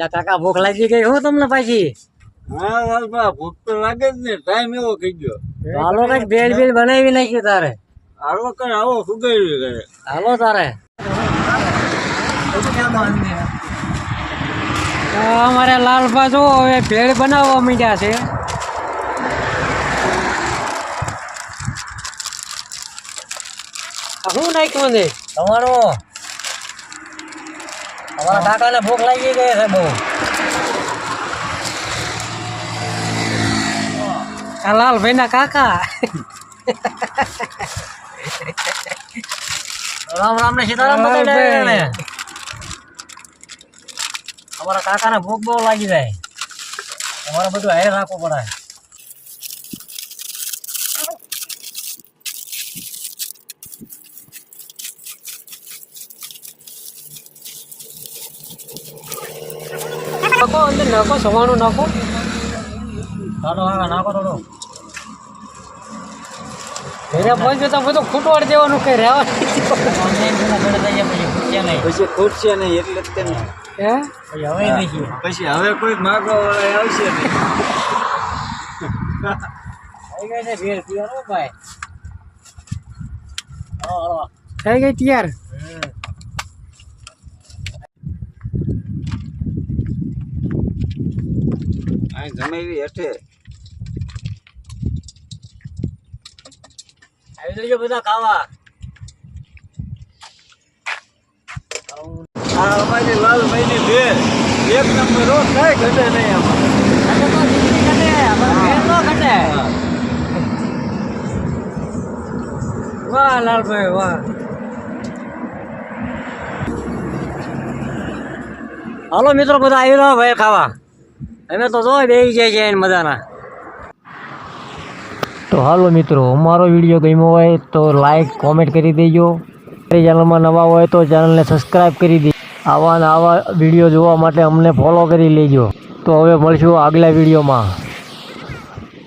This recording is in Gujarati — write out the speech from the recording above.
એટલે કાકા ભૂખ લાગી ગઈ હું તમને પાછી? હા લાલબા ભૂખ તો લાગે જ ને. ટાઈમ એવો થઈ ગયો. હાલો બેલ બેલ બનાવી નાખી તારે. હાલો કઈ આવો સુગાવી કરે હાલો તારે. તો અમારે લાલભા જો હવે ભેળ બનાવવા માંડ્યા છે. શું નાખ્યું ને તમારું? તમારા કાકાને ભૂખ લાગી ગઈ છે બહુ. આ લાલભાઈ ના કાકા. રામ રામ ને સીતારામ ને અમારા કાકાને ભૂખ બહુ લાગી જાય. અમારે બધું હારે રાખવું પડે. નાખો અંદર નાખો સવાણું નાખો. ચાલો હા નાખો થોડો. ઘરે પહોંચ્યો તો બધું ખૂટવાડી દેવાનું કઈ રહેવા પછી ખૂટશે નહીં એટલે જ તેમ હે? પછી હવે નહીં પછી હવે કોઈ માગવા વાળા આવશે નહીં. થઈ ગઈ તૈયાર? અહીં જમેવી હેઠે. આવી જજો બધા ખાવા આ અમારી ભેળ એક નંબર હો કાંઈ ઘટે નહીં આમાં. વાહ લાલભાઈ વાહ. હાલો મિત્રો બધા આવી રહ્યો ભાઈ ખાવા. અમે તો જો બેસી જાય છે મજાના. તો હાલો મિત્રો, અમારો વીડિયો ગમ્યો હોય તો લાઈક કોમેન્ટ કરી દેજો. ચેનલમાં નવા હોય તો ચેનલને સબસ્ક્રાઈબ કરી દે. આવા આવા વીડિયો જોવા માટે અમને ફોલો કરી લેજો. તો હવે મળશું આગલા વિડીયોમાં.